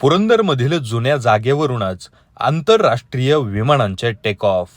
पुरंदरमधील जुन्या जागेवरूनच आंतरराष्ट्रीय विमानांचे टेक ऑफ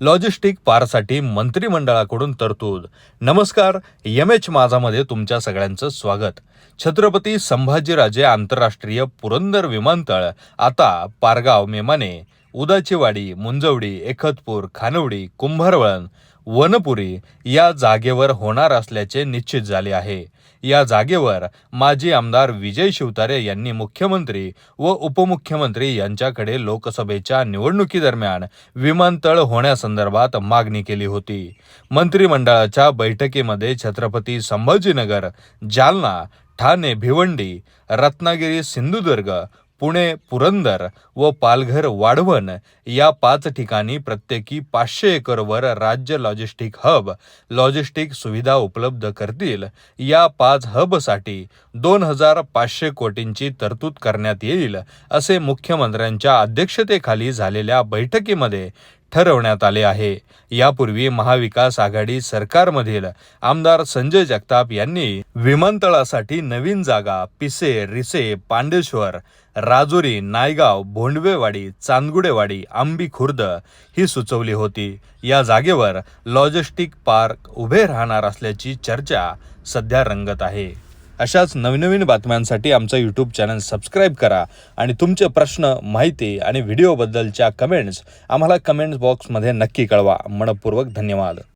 लॉजिस्टिक पारसाठी मंत्रिमंडळाकडून तरतूद. नमस्कार एम एच माझामध्ये तुमच्या सगळ्यांचं स्वागत. छत्रपती संभाजीराजे आंतरराष्ट्रीय पुरंदर विमानतळ आता पारगाव मेमाने. उदाचीवाडी मुंजवडी एखतपूर खानवडी कुंभारवळण वनपुरी या जागेवर होणार असल्याचे निश्चित झाले आहे. या जागेवर माजी आमदार विजय शिवतारे यांनी मुख्यमंत्री व उपमुख्यमंत्री यांच्याकडे लोकसभेच्या निवडणुकीदरम्यान विमानतळ होण्यासंदर्भात मागणी केली होती. मंत्रिमंडळाच्या बैठकीमध्ये छत्रपती संभाजीनगर जालना ठाणे भिवंडी रत्नागिरी सिंधुदुर्ग पुणे पुरंदर व पालघर वाढवण. या पाच ठिकाणी प्रत्येकी पाचशे एकरवर राज्य लॉजिस्टिक हब लॉजिस्टिक सुविधा उपलब्ध करतील. या पाच हबसाठी दोन हजार पाचशे कोटींची तरतूद करण्यात येईल असे मुख्यमंत्र्यांच्या अध्यक्षतेखाली झालेल्या बैठकीमध्ये ठरवण्यात आले आहे. यापूर्वी महाविकास आघाडी सरकारमधील आमदार संजय जगताप यांनी विमानतळासाठी नवीन जागा पिसे रिसे पांडेश्वर राजुरी नायगाव भोंडवेवाडी चांदगुडेवाडी आंबी खुर्द ही सुचवली होती. या जागेवर लॉजिस्टिक पार्क उभे राहणार असल्याची चर्चा सध्या रंगत आहे. अशाच नवनवीन बातम्यांसाठी आमचं यूट्यूब चॅनल सबस्क्राईब करा आणि तुमचे प्रश्न माहिती आणि व्हिडिओबद्दलच्या कमेंट्स आम्हाला कमेंट्स बॉक्समध्ये नक्की कळवा. मनपूर्वक धन्यवाद.